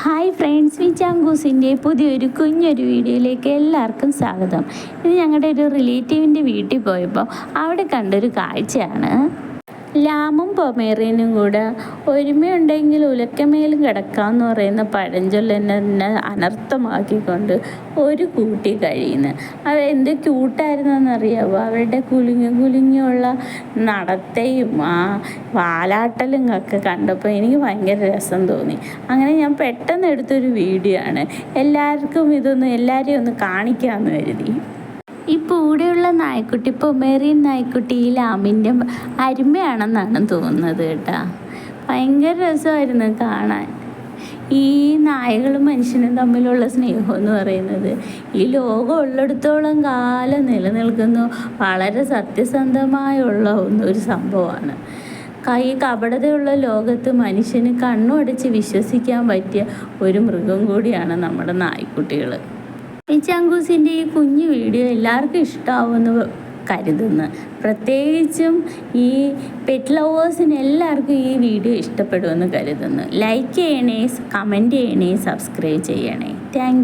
Hi friends വിജാങ്കൂസിന്റെ പുതിയൊരു കുഞ്ഞൊരു വീഡിയോയിലേക്ക് എല്ലാവർക്കും സ്വാഗതം. ഇത് ഞങ്ങളുടെ ഒരു റിലേറ്റീവിന്റെ വീട്ടിൽ പോയപ്പോൾ അവിടെ കണ്ടൊരു കാഴ്ചയാണ്. ലാമും പൊമേറിയനും കൂടെ ഒരുമയുണ്ടെങ്കിൽ ഉലക്കമേലും കിടക്കാമെന്ന് പറയുന്ന പഴഞ്ചൊല്ലെന്നെ തന്നെ അനർത്ഥമാക്കിക്കൊണ്ട് ഒരു കൂട്ടി കഴിയുന്നു. അവർ എന്ത് ക്യൂട്ടായിരുന്നെന്നറിയാവോ അവരുടെ കുലുങ്ങി കുലുങ്ങിയുള്ള നടത്തയും ആ വാലാട്ടലും ഒക്കെ കണ്ടപ്പോൾ എനിക്ക് ഭയങ്കര രസം തോന്നി. അങ്ങനെ ഞാൻ പെട്ടെന്ന് എടുത്തൊരു വീഡിയോ ആണ്. എല്ലാവർക്കും ഇതൊന്ന് എല്ലാവരെയും ഒന്ന് കാണിക്കാമെന്ന് കരുതി. ഈ കൂടെയുള്ള നായ്ക്കുട്ടി പൊമേറിയൻ നായ്ക്കുട്ടി ഈ ലാമിന്റെ അരുമയാണെന്നാണ് തോന്നുന്നത് കേട്ടാ. ഭയങ്കര രസമായിരുന്നു കാണാൻ. ഈ നായകളും മനുഷ്യനും തമ്മിലുള്ള സ്നേഹം എന്ന് പറയുന്നത് ഈ ലോകം ഉള്ളിടത്തോളം കാലം നിലനിൽക്കുന്നു. വളരെ സത്യസന്ധമായുള്ള ഒരു സംഭവമാണ്. കൈ കപടതയുള്ള ലോകത്ത് മനുഷ്യന് കണ്ണുടച്ച് വിശ്വസിക്കാൻ പറ്റിയ ഒരു മൃഗം കൂടിയാണ് നമ്മുടെ നായ്ക്കുട്ടികൾ ഈ ചങ്കൂസിന്റെ ഈ കുഞ്ഞു വീഡിയോ എല്ലാവർക്കും ഇഷ്ടമാവുമെന്ന് കരുതുന്നു. പ്രത്യേകിച്ചും ഈ പെറ്റ് ലവേഴ്സിന് എല്ലാവർക്കും ഈ വീഡിയോ ഇഷ്ടപ്പെടുമെന്ന് കരുതുന്നു. ലൈക്ക് ചെയ്യണേ കമന്റ് ചെയ്യണേ സബ്സ്ക്രൈബ് ചെയ്യണേ. താങ്ക്